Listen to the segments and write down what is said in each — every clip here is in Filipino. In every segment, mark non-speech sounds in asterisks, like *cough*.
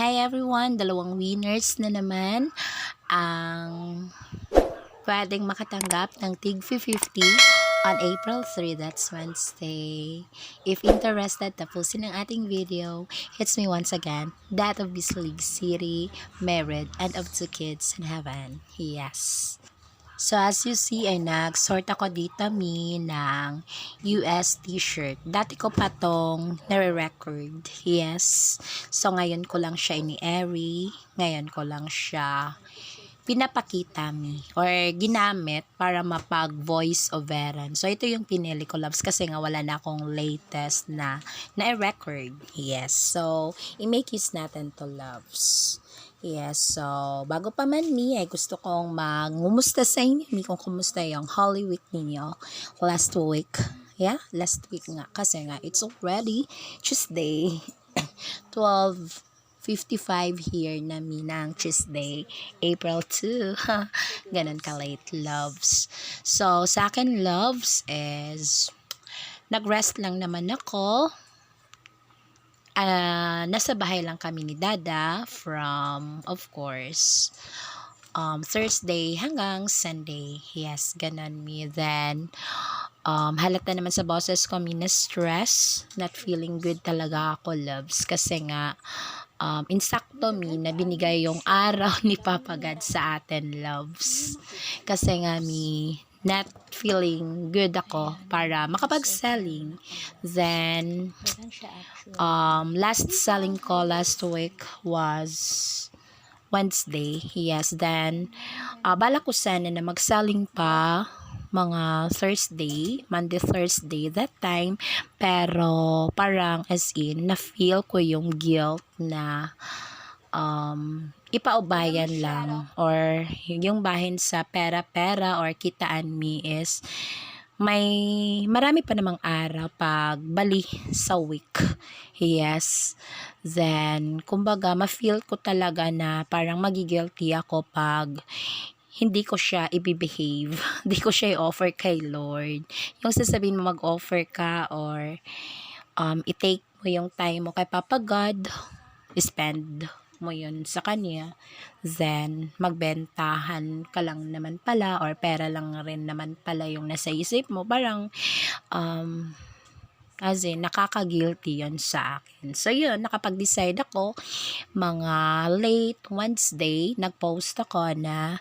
Hi everyone! Dalawang winners na naman ang pwedeng makatanggap ng TIG 50 on April 3, that's Wednesday. If interested, tapusin ang ating video. It's me once again, that of Miss League City, married, and of two kids in heaven. Yes. So as you see, ay nag-sort ako dito mi ng US t-shirt. Dati ko pa tong nare-record. Yes. So ngayon ko lang siya ini-airy. Ngayon ko lang siya pinapakita mi or ginamit para mapag voice overan. So ito yung pinili ko loves kasi nga wala na akong latest na na-record. Yes. So i-make use natin to loves. Yes, so bago pa man mi ay gusto kong mangumusta sa inyo mi kung kumusta yung Holy Week ninyo last week. Yeah, last week nga kasi nga it's already Tuesday *coughs* 12:55 here na mi ng Tuesday, April 2. *laughs* Ganun ka late loves. So sa akin loves is nagrest lang naman ako ah nasa bahay lang kami ni Dada from, of course, um, Thursday hanggang Sunday. Yes, ganun mi. Then, um, halata naman sa boses ko, na stress. Not feeling good talaga ako, loves. Kasi nga, um, insakto mi na binigay yung *laughs* araw ni Papa God sa atin, loves. Kasi nga mi, not feeling good ako para makapag-selling. Then, um, last selling ko last week was Wednesday. Yes, then, uh, bala ko sana na mag-selling pa mga Thursday, Monday, Thursday, that time. Pero, parang as in, na-feel ko yung guilt na um, ipaubayan lang or yung bahin sa pera-pera or kitaan mi is may marami pa namang araw pag bali sa week. Yes. Then, kumbaga, ma-feel ko talaga na parang magigilty ako pag hindi ko siya i-behave. *laughs* Hindi ko siya i-offer kay Lord. Yung sasabihin mo mag-offer ka or um, i-take mo yung time mo kay Papa God, spend mo yun sa kanya, then magbentahan ka lang naman pala or pera lang rin naman pala yung nasa isip mo. Parang, um, as in, nakaka-guilty yun sa akin. So, yun, nakapag-decide ako, mga late Wednesday, nag-post ako na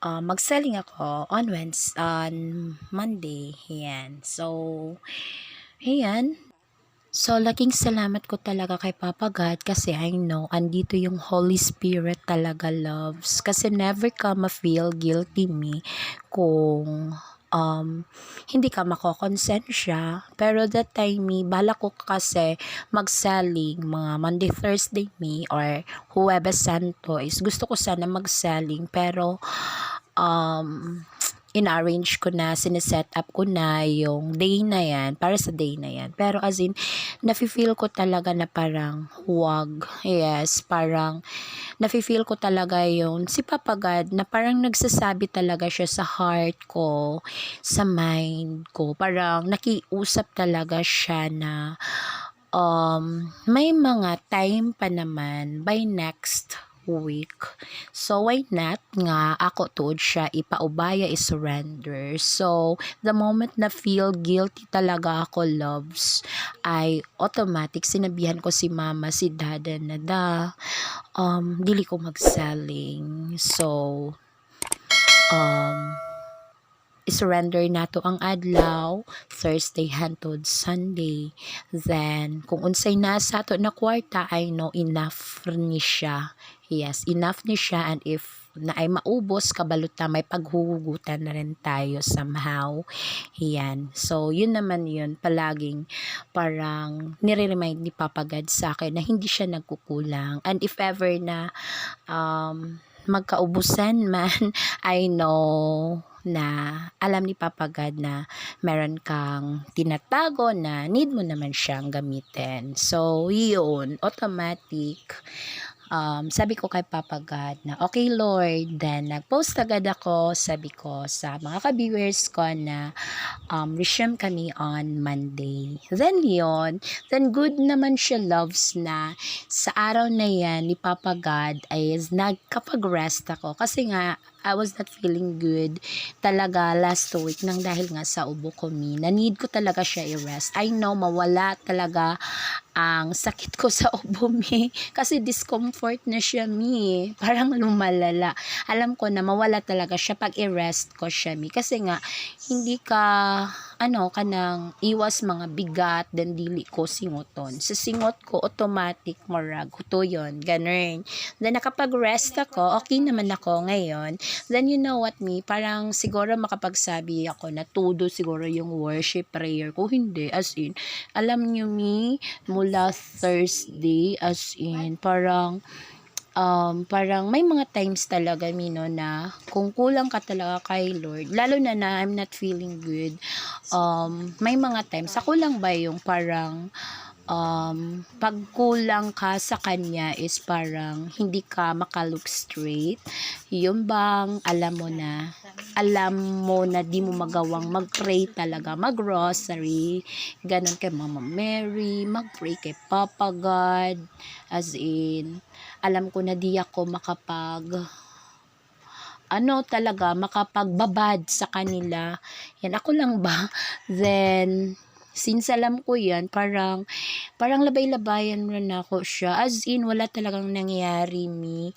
uh, mag-selling ako on Wednesday, on Monday. Yan. So, ayan, So, laking salamat ko talaga kay Papa God kasi I know andito yung Holy Spirit talaga loves. Kasi never ka ma-feel guilty me kung um, hindi ka makokonsensya. Pero that time me, bala ko kasi mag-selling mga Monday, Thursday me or Huwebes Santo is gusto ko sana mag-selling pero um, in-arrange ko na, sineset up ko na yung day na yan, para sa day na yan. Pero as in, nafe-feel ko talaga na parang huwag. Yes, parang nafe-feel ko talaga yung si Papa God na parang nagsasabi talaga siya sa heart ko, sa mind ko. Parang nakiusap talaga siya na um, may mga time pa naman by next week. So, why not nga ako tuod siya ipaubaya i-surrender. So, the moment na feel guilty talaga ako loves, ay automatic sinabihan ko si mama, si dada na da, um, dili ko mag-selling. So, um, i-surrender na to ang adlaw Thursday hantod Sunday. Then kung unsay nasa to na kwarta I know enough ni siya. Yes enough ni siya and if na ay maubos kabalot na may paghuhugutan na rin tayo somehow. Yan. So yun naman yun palaging parang nire-remind ni Papa God sa akin na hindi siya nagkukulang. And if ever na um, magkaubusan *laughs* man I know na alam ni Papa God na meron kang tinatago na need mo naman siyang gamitin. So, yun, automatic um, sabi ko kay Papa God na, okay Lord, then nag-post agad ako, sabi ko sa mga ka-viewers ko na um, resume kami on Monday. Then yon then good naman siya loves na. Sa araw na yan ni Papa God ay nagkapag-rest ako. Kasi nga I was not feeling good talaga last week nang dahil nga sa ubo ko mi. Na need ko talaga siya i-rest. I know mawala talaga ang sakit ko sa ubo *laughs* mi kasi discomfort na siya mi. Parang lumalala. Alam ko na mawala talaga siya pag i-rest ko siya mi kasi nga hindi ka ano kanang iwas mga bigat then dili ko singoton. Sa singot ko automatic marag to yon ganun. Then nakapag-rest ako, okay naman ako ngayon. Then you know what me, parang siguro makapagsabi ako na todo siguro yung worship prayer ko. Hindi, as in, alam nyo me, mula Thursday, as in, parang, um, parang may mga times talaga Mino na kung kulang ka talaga kay Lord lalo na na I'm not feeling good um, may mga times ako lang ba yung parang um, pag kulang ka sa kanya is parang hindi ka makalook straight? Yung bang alam mo na alam mo na di mo magawang mag-pray talaga, mag-rosary, ganun kay Mama Mary, mag-pray kay Papa God, as in, alam ko na di ako makapag ano talaga, makapagbabad sa kanila. Yan, ako lang ba? *laughs* Then, since alam ko yan, parang, parang labay-labayan rin ako siya. As in, wala talagang nangyayari mi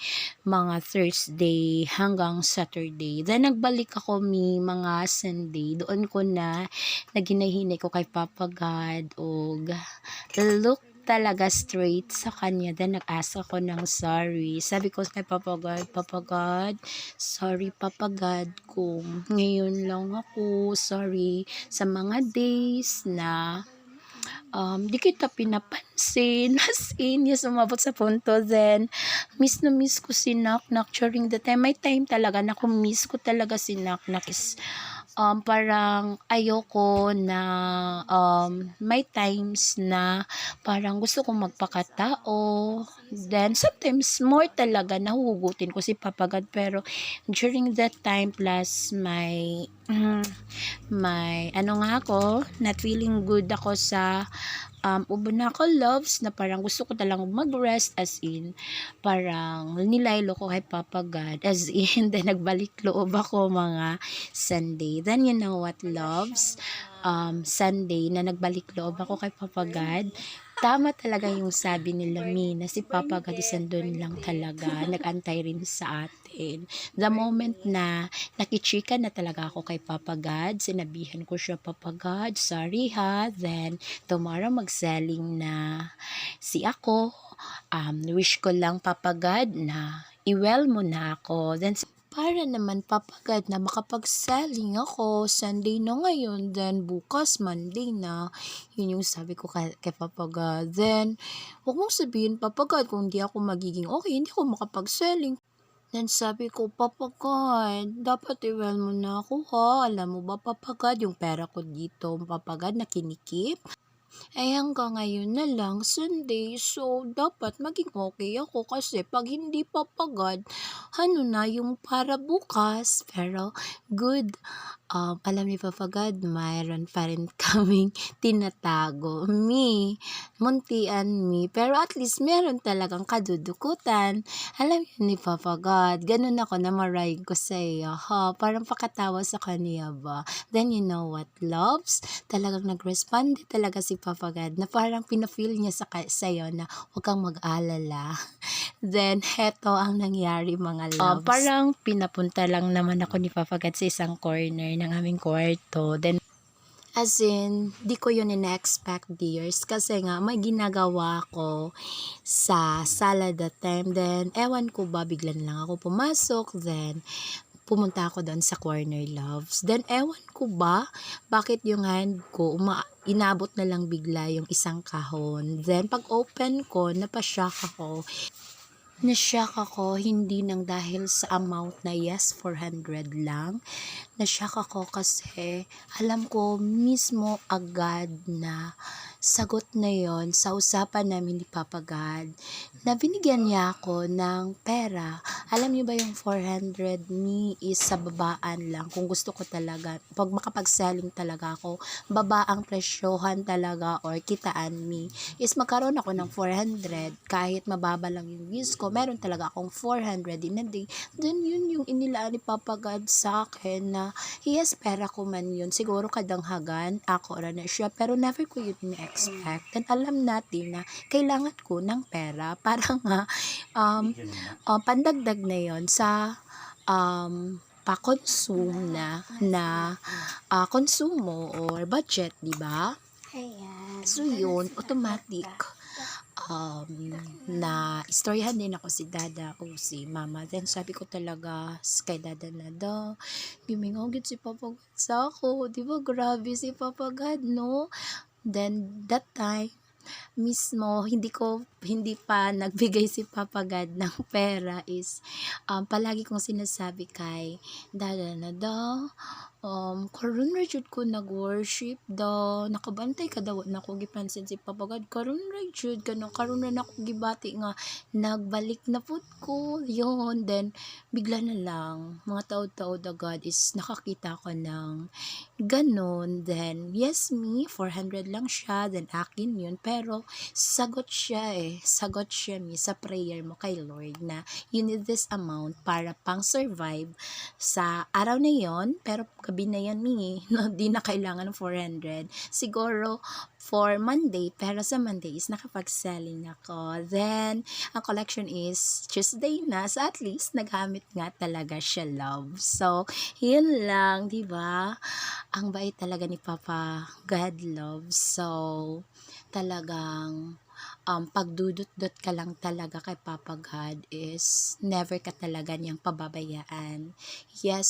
mga Thursday hanggang Saturday. Then, nagbalik ako mi mga Sunday. Doon ko na, naginahinay ko kay Papa God o look talaga straight sa kanya. Then, nag-ask ako ng sorry. Sabi ko kay Papa God, Papa God, sorry Papa God kung ngayon lang ako. Sorry sa mga days na um, di kita pinapansin. *laughs* As in, yes, umabot sa punto. Then, miss na miss ko si Knock Knock during the time. May time talaga na kung miss ko talaga si Knock Knock is um, parang ayoko na um, may times na parang gusto kong magpakatao. Then, sometimes more talaga nahuhugutin ko si Papa God. Pero, during that time plus my *clears throat* may ano nga ako, not feeling good ako sa um, ubo na ako loves na parang gusto ko talang mag-rest as in parang nilaylo ko kay Papa God as in *laughs* then nagbalik loob ako mga Sunday. Then you know what loves? Um, Sunday na nagbalik loob ako kay Papa God tama talaga yung sabi nila Mi na si Papa God is andun lang talaga nagantay rin sa atin. The moment na nakichika na talaga ako kay Papa God sinabihan ko siya Papa God sorry ha. Then tomorrow mag-selling na si ako. Um, wish ko lang Papa God na i-well mo na ako. Then para naman papagad na makapag-selling ako Sunday na ngayon then bukas Monday na yun yung sabi ko kay, kay Papa God then huwag mong sabihin Papa God kung di ako magiging okay hindi ako makapag-selling Then sabi ko, Papa dapat i-well mo na ako ha. Alam mo ba, Papa God, yung pera ko dito, Papa God, na kinikip. Eh hanggang ngayon na lang, Sunday, so dapat maging okay ako kasi pag hindi papagad, ano na yung para bukas. Pero good, um, alam ni papagad, mayroon pa rin *laughs* kaming tinatago. Me, muntian me, pero at least meron talagang kadudukutan. Alam ni papagad, ganun ako na maray ko sa iyo, ha? Parang pakatawa sa kanya ba? Then you know what, loves? Talagang nag-respond talaga si Papa God na parang pinafeel niya sa sa'yo na huwag kang mag-alala. *laughs* Then, heto ang nangyari mga loves. parang pinapunta lang naman ako ni Papa God sa isang corner ng aming kwarto. Then, As in, di ko yun in-expect dears kasi nga may ginagawa ko sa sala that time. Then, ewan ko ba, biglan lang ako pumasok. Then, pumunta ako doon sa corner loves. Then, ewan ko ba, bakit yung hand ko, uma inabot na lang bigla yung isang kahon. Then, pag open ko, napashock ako. Nashock ako, hindi nang dahil sa amount na yes, 400 lang. Nashock ako kasi alam ko mismo agad na sagot na yon sa usapan namin ni Papa God na binigyan niya ako ng pera. Alam niyo ba yung 400 me is sa babaan lang kung gusto ko talaga. Pag makapag-selling talaga ako, baba ang presyohan talaga or kitaan me is magkaroon ako ng 400 kahit mababa lang yung views ko. Meron talaga akong 400 in a day. Then yun yung inilaan ni Papa God sa akin na yes, pera ko man yun. Siguro kadanghagan, ako na siya. Pero never ko yun na-expect. And alam natin na kailangan ko ng pera *laughs* para nga um, um, pandagdag na yon sa um, pa-consume na na ah, konsumo or budget, di ba? Ayan. So yun, automatic um, na istoryahan din ako si Dada o si Mama. Then sabi ko talaga kay Dada na daw, gimingogit si Papa God sa ako. Di ba grabe si Papa God, no? Then that time, mismo hindi ko hindi pa *laughs* nagbigay si Papa God ng pera is um, palagi kong sinasabi kay dada na daw um, karon ra jud ko nag-worship daw nakabantay ka daw na ko gipansin si Papa God. Karon ra jud kano karon ra na ko gibati nga nagbalik na pud ko yon then bigla na lang mga taod-taod agad is nakakita ko ng ganon then yes me 400 lang siya then akin yun. Pero sagot siya eh sagot siya mi sa prayer mo kay Lord na you need this amount para pang survive sa araw na yon pero gabi na yan mi *laughs* no, di na kailangan ng 400 siguro for Monday pero sa Monday is nakapag-selling ako. Then ang collection is Tuesday na. So at least nagamit nga talaga siya love. So yun lang di ba? Ang bait talaga ni Papa. God love so talagang um, pagdudot-dot ka lang talaga kay Papa God is never ka talaga niyang pababayaan. Yes,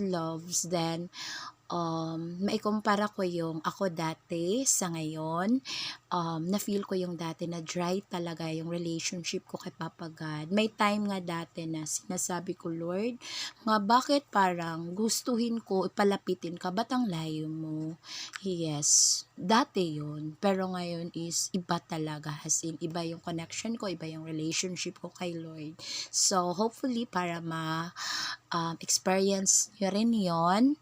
loves, then um, maikumpara ko yung ako dati sa ngayon, um, na-feel ko yung dati na dry talaga yung relationship ko kay Papa God. May time nga dati na sinasabi ko, Lord, nga bakit parang gustuhin ko, ipalapitin ka, ba't ang layo mo? Yes, dati yun. Pero ngayon is iba talaga. As in, iba yung connection ko, iba yung relationship ko kay Lord. So, hopefully, para ma um, experience nyo rin yon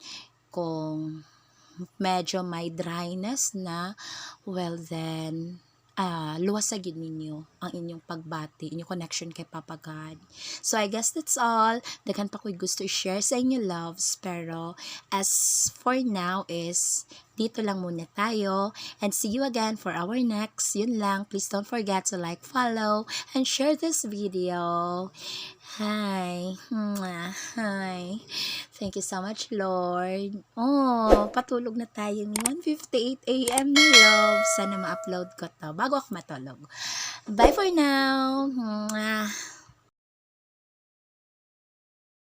kung medyo may dryness na, well then, ah luwasagin ninyo ang inyong pagbati, inyong connection kay Papa God. So, I guess that's all. Daghan pa ko'y gusto i-share sa inyo, loves. Pero, as for now is, dito lang muna tayo. And see you again for our next. Yun lang. Please don't forget to like, follow, and share this video. Hi. Mwah. Hi. Thank you so much, Lord. Oh, patulog na tayo ni 1.58 a.m. na love. Sana ma-upload ko to bago ako matulog. Bye for now. Hmm.